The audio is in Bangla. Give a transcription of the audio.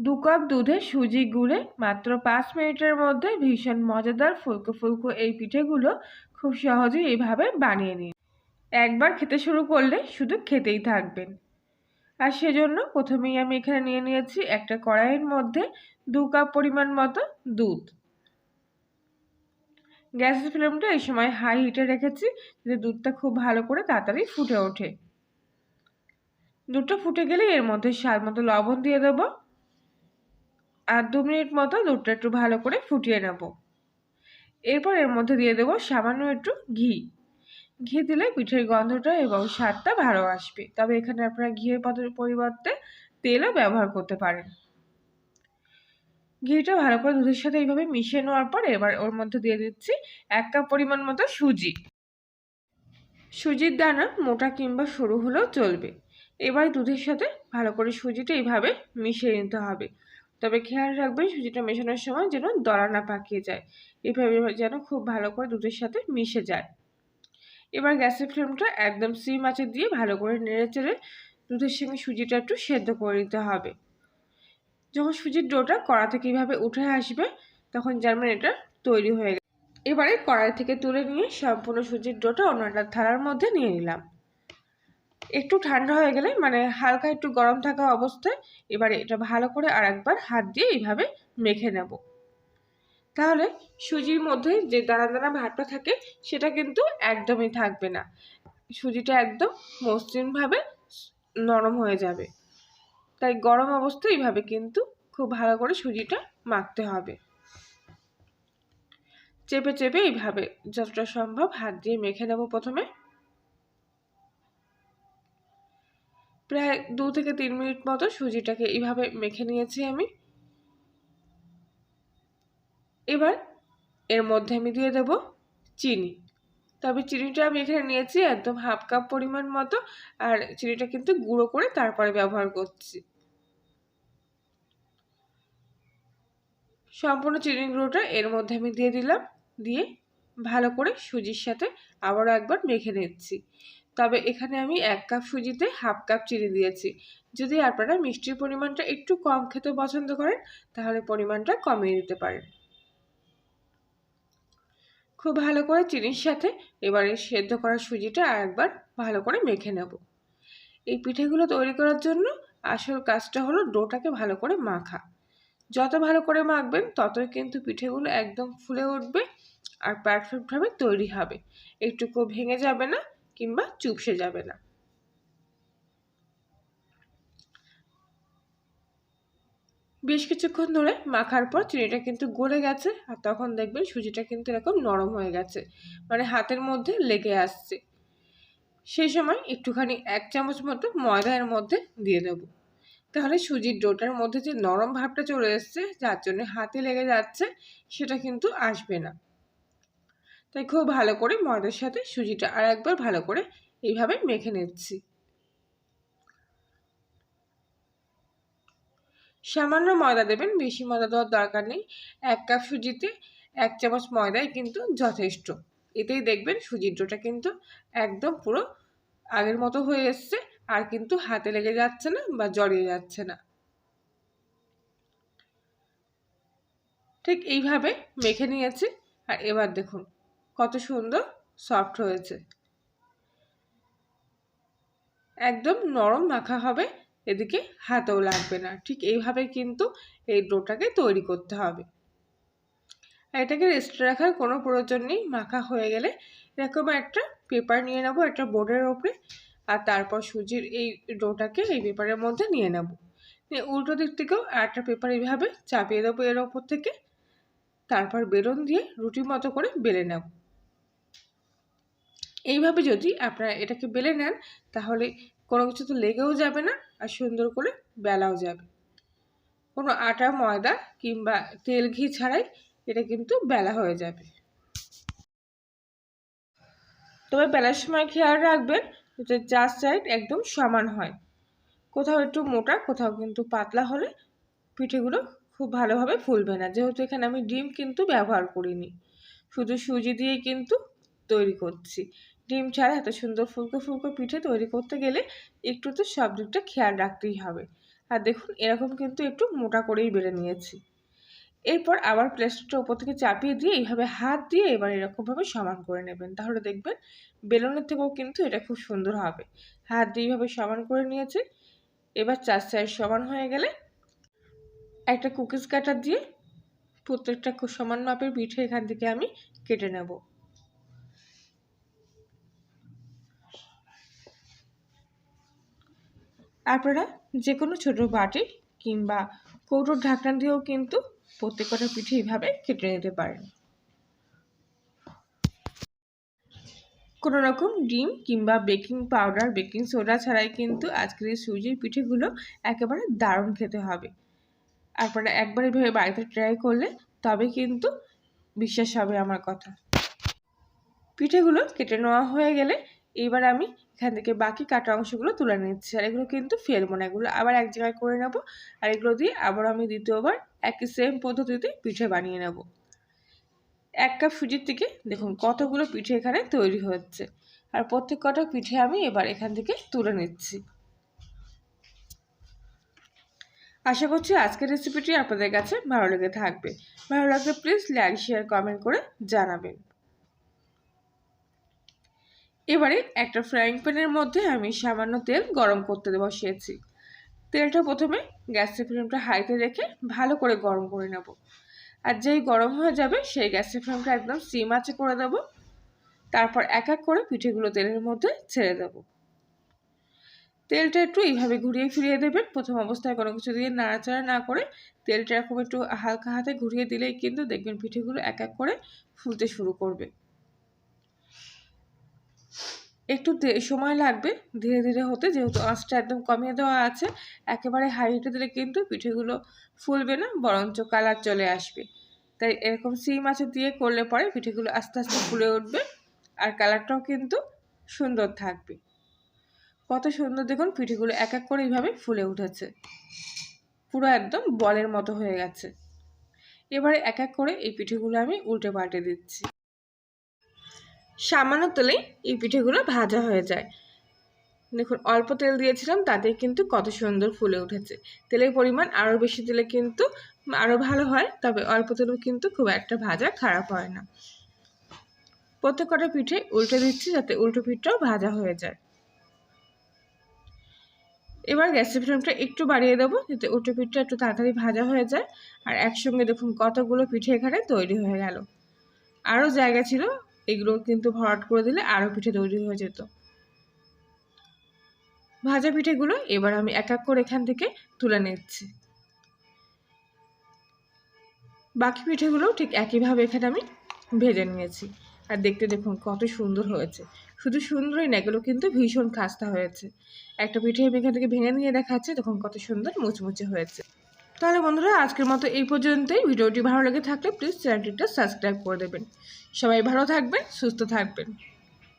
দু কাপ দুধে সুজি গুলে মাত্র পাঁচ মিনিটের মধ্যে ভীষণ মজাদার ফুলকো ফুলকো এই পিঠেগুলো খুব সহজেই এইভাবে বানিয়ে নিন। একবার খেতে শুরু করলে শুধু খেতেই থাকবেন। আর সেজন্য প্রথমেই আমি এখানে নিয়ে নিয়েছি একটা কড়াইয়ের মধ্যে দু কাপ পরিমাণ মতো দুধ। গ্যাসের ফ্লেমটা এই সময় হাই হিটে রেখেছি যাতে দুধটা খুব ভালো করে তাড়াতাড়ি ফুটে ওঠে। দুধটা ফুটে গেলে এর মধ্যে স্বাদ মতো লবণ দিয়ে দেবো। আর দু মিনিট মতো দুধটা একটু ভালো করে ফুটিয়ে নেব। এরপর এর মধ্যে দিয়ে দেবো সামান্য একটু ঘি। ঘি দিলে পিঠের গন্ধটা এবং স্বাদটা ভালো আসবে। তবে এখানে আপনারা ঘিয়ের পরিবর্তে তেলও ব্যবহার করতে পারেন। ঘিটা ভালো করে দুধের সাথে এইভাবে মিশিয়ে নেওয়ার পর এবার ওর মধ্যে দিয়ে দিচ্ছি এক কাপ পরিমাণ মতো সুজি। সুজির দানা মোটা কিংবা সরু হলেও চলবে। এবার দুধের সাথে ভালো করে সুজিটা এইভাবে মিশিয়ে নিতে হবে। তবে খেয়াল রাখবেন সুজিটা মেশানোর সময় যেন দলা না পাকিয়ে যায়। এভাবে যেন খুব ভালো করে দুধের সাথে মিশে যায়। এবার গ্যাসের ফ্লেমটা একদম সিম আঁচে দিয়ে ভালো করে নেড়ে চেড়ে দুধের সঙ্গে সুজিটা একটু সেদ্ধ করে নিতে হবে। যখন সুজির ডোটা কড়া থেকে এইভাবে উঠে আসবে, তখন জানবেন এটা তৈরি হয়ে গেছে। এবারে কড়াই থেকে তুলে নিয়ে সম্পূর্ণ সুজির ডোটা অন্য একটা থালার মধ্যে নিয়ে নিলাম। একটু ঠান্ডা হয়ে গেলে মানে হালকা একটু গরম থাকা অবস্থায় এবারে এটা ভালো করে আর একবার হাত দিয়ে এইভাবে মেখে নেব। তাহলে সুজির মধ্যে যে দানা দানা ভাতটা থাকে সেটা কিন্তু একদমই থাকবে না। সুজিটা একদম মসৃণভাবে নরম হয়ে যাবে। তাই গরম অবস্থায় এইভাবে কিন্তু খুব ভালো করে সুজিটা মাখতে হবে। চেপে চেপে এইভাবে যতটা সম্ভব হাত দিয়ে মেখে নেব প্রথমে। প্রায় দু থেকে তিন মিনিট মতো সুজিটাকে এইভাবে মেখে নিয়েছি আমি। এবার এর মধ্যে আমি দিয়ে দেব চিনি। তবে চিনিটা আমি এখানে নিয়েছি একদম হাফ কাপ পরিমাণ মতো আর চিনিটা কিন্তু গুঁড়ো করে তারপরে ব্যবহার করছি। সম্পূর্ণ চিনি গুঁড়োটা এর মধ্যে আমি দিয়ে দিলাম। দিয়ে ভালো করে সুজির সাথে আবারও একবার মেখে নিচ্ছি। তবে এখানে আমি এক কাপ সুজিতে হাফ কাপ চিনি দিয়েছি। যদি আপনারা মিষ্টির পরিমাণটা একটু কম খেতে পছন্দ করেন, তাহলে পরিমাণটা কমিয়ে দিতে পারেন। খুব ভালো করে চিনির সাথে এবারে সেদ্ধ করা সুজিটা আর একবার ভালো করে মেখে নেব। এই পিঠেগুলো তৈরি করার জন্য আসল কাজটা হলো ডোটাকে ভালো করে মাখা। যত ভালো করে মাখবেন, ততই কিন্তু পিঠেগুলো একদম ফুলে উঠবে আর পারফেক্টভাবে তৈরি হবে। একটুকু ভেঙে যাবে না কিংবা চুপসে যাবে না। বেশ কিছুক্ষণ ধরে মাখার পর চিনিটা কিন্তু গলে গেছে আর তখন দেখবেন সুজিটা কিন্তু এরকম নরম হয়ে গেছে মানে হাতের মধ্যে লেগে আসছে। সেই সময় একটুখানি এক চামচ মতো ময়দা এর মধ্যে দিয়ে দেবো। তাহলে সুজির ডোটার মধ্যে যে নরম ভাবটা চলে এসছে, যার জন্য হাতে লেগে যাচ্ছে, সেটা কিন্তু আসবে না। তাই খুব ভালো করে ময়দার সাথে সুজিটা আর একবার ভালো করে এইভাবে মেখে নিচ্ছি। সামান্য ময়দা দেবেন, বেশি ময়দা দেওয়ার দরকার নেই। এক কাপ সুজিতে এক চামচ ময়দাই কিন্তু যথেষ্ট। এতেই দেখবেন সুজির ডোটা কিন্তু একদম পুরো আগের মতো হয়ে এসছে, আর কিন্তু হাতে লেগে যাচ্ছে না বা জড়িয়ে যাচ্ছে না। ঠিক এইভাবে মেখে নিয়েছি। আর এবার দেখুন কত সুন্দর সফট হয়েছে। একদম নরম মাখা হবে, এদিকে হাতেও লাগবে না। ঠিক এইভাবে কিন্তু এই ডোটাকে তৈরি করতে হবে। এটাকে রেস্টে রাখার কোনো প্রয়োজন নেই, মাখা হয়ে গেলে এরকম একটা পেপার নিয়ে নেব একটা বোর্ডের ওপরে, আর তারপর সুজির এই ডোটাকে এই পেপারের মধ্যে নিয়ে নেব। উল্টো দিক থেকেও একটা পেপার এইভাবে চাপিয়ে দেবো এর ওপর থেকে, তারপর বেলুন দিয়ে রুটির মতো করে বেলে নেব। এইভাবে যদি আপনারা এটাকে বেলে নেন, তাহলে কোনো কিছু তো লেগেও যাবে না আর সুন্দর করে বেলাও যাবে। কোনো আটা, ময়দা কিংবা তেল ঘি ছাড়াই এটা কিন্তু বেলা হয়ে যাবে। তবে বেলার সময় খেয়াল রাখবেন যাতে চার সাইড একদম সমান হয়। কোথাও একটু মোটা, কোথাও কিন্তু পাতলা হলে পিঠেগুলো খুব ভালোভাবে ফুলবে না। যেহেতু এখানে আমি ডিম কিন্তু ব্যবহার করিনি। শুধু সুজি দিয়ে কিন্তু তৈরি করছি। ডিম ছাড়া এত সুন্দর ফুলকো ফুলকো পিঠে তৈরি করতে গেলে একটু তো সব দিকটা খেয়াল রাখতেই হবে। আর দেখুন, এরকম কিন্তু একটু মোটা করেই বেড়ে নিয়েছি। এরপর আবার প্লাস্টিকটা উপর থেকে চাপিয়ে দিয়ে এইভাবে হাত দিয়ে এবার এরকমভাবে সমান করে নেবেন। তাহলে দেখবেন, বেলুনের থেকেও কিন্তু এটা খুব সুন্দর হবে। হাত দিয়ে এইভাবে সমান করে নিয়েছি। এবার চার সাইড সমান হয়ে গেলে একটা কুকিজ কাটার দিয়ে প্রত্যেকটা খুব সমান মাপের পিঠে এখান থেকে আমি কেটে নেব। আপনারা যে কোনো ছোটো বাটি কিংবা কৌটোর ঢাকনা দিয়েও কিন্তু প্রত্যেকটা পিঠে এইভাবে কেটে নিতে পারেন। কোনো রকম ডিম কিংবা বেকিং পাউডার, বেকিং সোডা ছাড়াই কিন্তু আজকের এই সুজির পিঠেগুলো একেবারে দারুণ খেতে হবে। আপনারা একবার এভাবে বাড়িতে ট্রাই করলে তবে কিন্তু বিশ্বাস হবে আমার কথা। পিঠেগুলো কেটে নেওয়া হয়ে গেলে এবার আমি এখান থেকে বাকি কাটা অংশগুলো তুলে নিচ্ছি। আর এগুলো কিন্তু ফেলব না, এগুলো আবার এক জায়গায় করে নেব আর এগুলো দিয়ে আবার আমি দ্বিতীয়বার একই সেম পদ্ধতিতে পিঠে বানিয়ে নেব। এক কাপ সুজির থেকে দেখুন কতগুলো পিঠে এখানে তৈরি হচ্ছে। আর প্রত্যেক কটা পিঠে আমি এবার এখান থেকে তুলে নিচ্ছি। আশা করছি আজকের রেসিপিটি আপনাদের কাছে ভালো লেগে থাকবে। ভালো লাগলে প্লিজ লাইক শেয়ার কমেন্ট করে জানাবেন। এবারে একটা ফ্রাইং প্যানের মধ্যে আমি সামান্য তেল গরম করতে বসিয়েছি। তেলটা প্রথমে গ্যাসের ফ্লেমটা হাইতে রেখে ভালো করে গরম করে নেব। আর যেই গরম হয়ে যাবে, সেই গ্যাসের ফ্লেমটা একদম সিম আঁচে করে দেব। তারপর এক এক করে পিঠেগুলো তেলের মধ্যে ছেড়ে দেব। তেলটা একটু এইভাবে ঘুরিয়ে ফিরিয়ে দেবেন। প্রথম অবস্থায় কোনো কিছু দিয়ে নাড়াচাড়া না করে তেলটা এরকম একটু হালকা হাতে ঘুরিয়ে দিলেই কিন্তু দেখবেন পিঠেগুলো এক এক করে ফুলতে শুরু করবে। একটু সময় লাগবে, ধীরে ধীরে হতে, যেহেতু আঁচটা একদম কমিয়ে দেওয়া আছে, একেবারে হাই হিটে দিলে কিন্তু পিঠেগুলো ফুলবে না, বরঞ্চ কালার চলে আসবে। তাই এরকম সিম আঁচে দিয়ে করলে পরে পিঠেগুলো আস্তে আস্তে ফুলে উঠবে আর কালারটাও কিন্তু সুন্দর থাকবে। কত সুন্দর দেখুন পিঠেগুলো এক এক করে এইভাবে ফুলে উঠেছে। পুরো একদম বলের মতো হয়ে গেছে। এবারে এক এক করে এই পিঠেগুলো আমি উল্টে পাল্টে দিচ্ছি। সামান্য তেলেই এই পিঠেগুলো ভাজা হয়ে যায়। দেখুন, অল্প তেল দিয়েছিলাম তাতে কিন্তু কত সুন্দর ফুলে উঠেছে। তেলের পরিমাণ আরও বেশি দিলে কিন্তু আরও ভালো হয়, তবে অল্প তেলেও কিন্তু খুব একটা ভাজা খারাপ হয় না। প্রত্যেক কটা পিঠে উল্টে দিচ্ছি যাতে উল্টো পিঠটাও ভাজা হয়ে যায়। এবার গ্যাসের ফ্লেমটা একটু বাড়িয়ে দেবো, যাতে উল্টো পিঠটা একটু তাড়াতাড়ি ভাজা হয়ে যায়। আর একসঙ্গে দেখুন কতগুলো পিঠে এখানে তৈরি হয়ে গেল। আরও জায়গা ছিল এগুলো কিন্তু ভরাট করে দিলে আরও পিঠে তৈরি হয়ে যেত। ভাজা পিঠেগুলো এবার আমি এক এক করে এখান থেকে তুলে নিচ্ছি। বাকি পিঠেগুলো ঠিক একইভাবে এখানে আমি ভেজে নিয়েছি। আর দেখতে দেখুন কত সুন্দর হয়েছে। শুধু সুন্দরই না, এগুলো কিন্তু ভীষণ খাস্তা হয়েছে। একটা পিঠে আমি এখান থেকে ভেঙে নিয়ে দেখাচ্ছে তখন কত সুন্দর মুচমুচে হয়েছে। তাহলে বন্ধুরা, আজকের মতো এই পর্যন্তই। ভিডিওটি ভালো লেগে থাকলে প্লিজ চ্যানেলটিটা সাবস্ক্রাইব করে দেবেন। সবাই ভালো থাকবেন, সুস্থ থাকবেন।